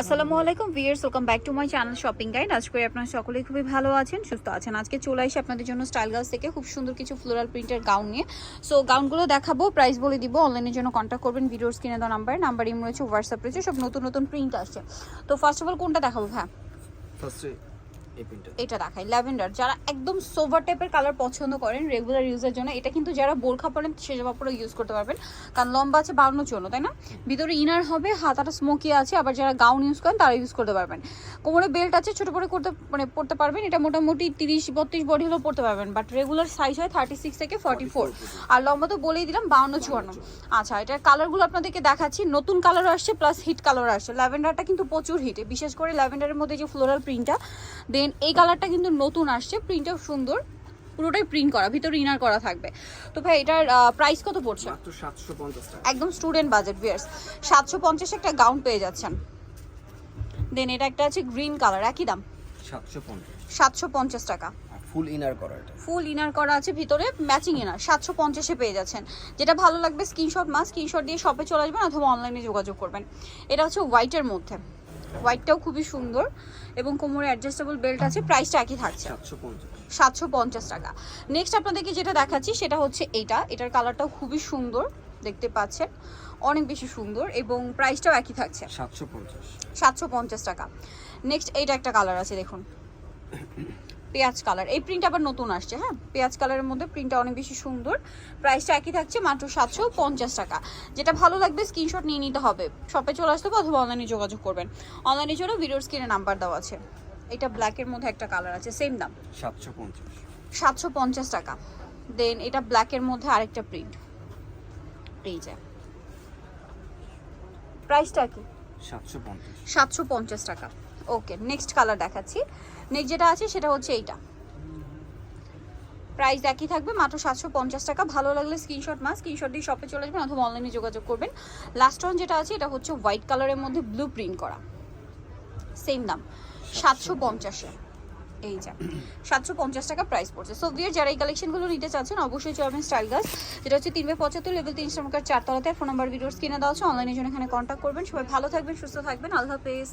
আসসালামু আলাইকুম viewers welcome back to my channel shopping guide. আজ করে আপনারা সকলেই খুবই ভালো আছেন, সুস্থ আছেন। আজকে চলে আসি আপনাদের জন্য স্টাইল গাউস থেকে, খুব সুন্দর কিছু ফ্লোরাল প্রিন্টের গাউন নিয়ে। সো গাউনগুলো দেখাবো প্রাইস বলে দিব অনলাইনের জন্য কন্ট্যাক্ট করবেন ভিডিওর স্ক্রিনে দেওয়া নাম্বার নাম্বার ইম রয়েছে হোয়াটসঅ্যাপ রয়েছে, সব নতুন নতুন প্রিন্ট আসছে। তো ফার্স্ট অফ অল কোনটা দেখাবো হ্যাঁ ফার্স্টে এটা দেখাই ল্যাভেন্ডার। যারা একদম সোভার টাইপের কালার পছন্দ করেন রেগুলার ইউজের জন্য এটা কিন্তু যারা বোরখা পরেন সেসব আপনারা ইউজ করতে পারবেন। কারণ লম্বা আছে বাড়ানোর জন্য তাই না? ভিতরে ইনার হবে হাতাটা স্মোকি আছে আবার যারা গাউন ইউজ করেন তারা ইউজ করতে পারবেন। কোমরে বেল্ট আছে ছোটো করে করতে মানে পড়তে পারবেন। এটা মোটামুটি তিরিশ বত্রিশ বডি হলেও পড়তে পারবেন বাট রেগুলার সাইজ হয় থার্টি সিক্স থেকে ফর্টি ফোর আর লম্বা তো বলেই দিলাম বাউন্ন চুয়ান্ন। আচ্ছা এটার কালারগুলো আপনাদেরকে দেখাচ্ছি। নতুন কালার আসছে প্লাস হিট কালার আসছে। ল্যাভেন্ডারটা কিন্তু প্রচুর হিট বিশেষ করে ল্যাভেন্ডারের মধ্যে যে ফ্লোরাল প্রিন্টটা দেন এই কালারটা কিন্তু নতুন আসছে প্রিন্টটাও সুন্দর। পুরোটাই প্রিন্ট করা ভিতরে ইনার করা থাকবে। তো ভাই এটার প্রাইস কত পড়ছে? একদম স্টুডেন্ট বাজেট বিয়ার্স সাতশো পঞ্চাশ একটা গাউন পেয়ে যাচ্ছেন। দেন এটা একটা আছে গ্রিন কালার একই দাম। সাতশো পঞ্চাশ। সাতশো পঞ্চাশ টাকা। ফুল ইনার করা এটা। ফুল ইনার করা আছে ভিতরে ম্যাচিং ইনার সাতশো পঞ্চাশে পেয়ে যাচ্ছেন। যেটা ভালো লাগবে স্ক্রিনশট মাস স্ক্রিনশট দিয়ে শপে চলে আসবেন অথবা অনলাইনে যোগাযোগ করবেন। এটা হচ্ছে হোয়াইটের মধ্যে। হোয়াইটটাও খুবই সুন্দর এবং কোমরে অ্যাডজাস্টেবল বেল্ট আছে প্রাইসটা একই থাকছে। সাতশো পঞ্চাশ। সাতশো পঞ্চাশ টাকা। নেক্সট আপনাদেরকে যেটা দেখাচ্ছি সেটা হচ্ছে এইটা। এটার কালারটাও খুবই সুন্দর। দেখতে পাচ্ছেন। অনেক বেশি সুন্দর এবং প্রাইসটাও একই থাকছে। সাতশো পঞ্চাশ। সাতশো পঞ্চাশ টাকা। নেক্সট এইটা একটা কালার আছে দেখুন। পেঁয়াজ কালার এই প্রিন্ট আবার নতুন আসছে হ্যাঁ? পেঁয়াজ কালারের মধ্যে প্রিন্টটা অনেক বেশি সুন্দর। প্রাইসটা একই থাকছে মাত্র সাতশো পঞ্চাশ টাকা। যেটা ভালো লাগবে স্ক্রিনশট নিয়ে নিতে হবে। শপে চলে আসতে হবে অথবা অনলাইনে যোগাযোগ করবেন। অনলাইনে জন্য ভিডিওর স্ক্রিনে নাম্বার দেওয়া আছে। এটা ব্ল্যাকের মধ্যে একটা কালার আছে সেম দাম। সাতশো পঞ্চাশ। সাতশো পঞ্চাশ টাকা। দেন এটা ব্ল্যাকের মধ্যে আরেকটা প্রিন্ট এই যে প্রাইসটা কি? সাতশো পঞ্চাশ। টাকা। ওকে নেক্সট কালার দেখাচ্ছি। নেক্সট যেটা আছে সেটা হচ্ছে এইটা। প্রাইস একই থাকবে মাত্র সাতশো পঞ্চাশ টাকা। ভালো লাগলে স্ক্রিনশট মাস স্ক্রিনশট দিয়ে শপে চলে আসবেন অথবা অনলাইনে যোগাযোগ করবেন। লাস্ট ওয়ান যেটা আছে এটা হচ্ছে হোয়াইট কালারের মধ্যে ব্লু প্রিন্ট করা। সেম দাম। সাতশো পঞ্চাশে। এই যা, সাতশো পঞ্চাশ টাকা প্রাইস পড়ছে। সো বিয়ের যারা এই কালেকশনগুলো নিতে চাচ্ছেন, অবশ্যই চলবেন স্টাইল গাছ যেটা হচ্ছে তিনবে পঁচাত্তর লেভেল তিন শ্রমিকার চারতলাতে ফোন নাম্বার ভিডিওস কিনে দেওয়া আছে। অনলাইনের জন্য এখানে কন্ট্যাক্ট করবেন। সবাই ভালো থাকবেন, সুস্থ থাকবেন। আল্লাহ হাফেজ।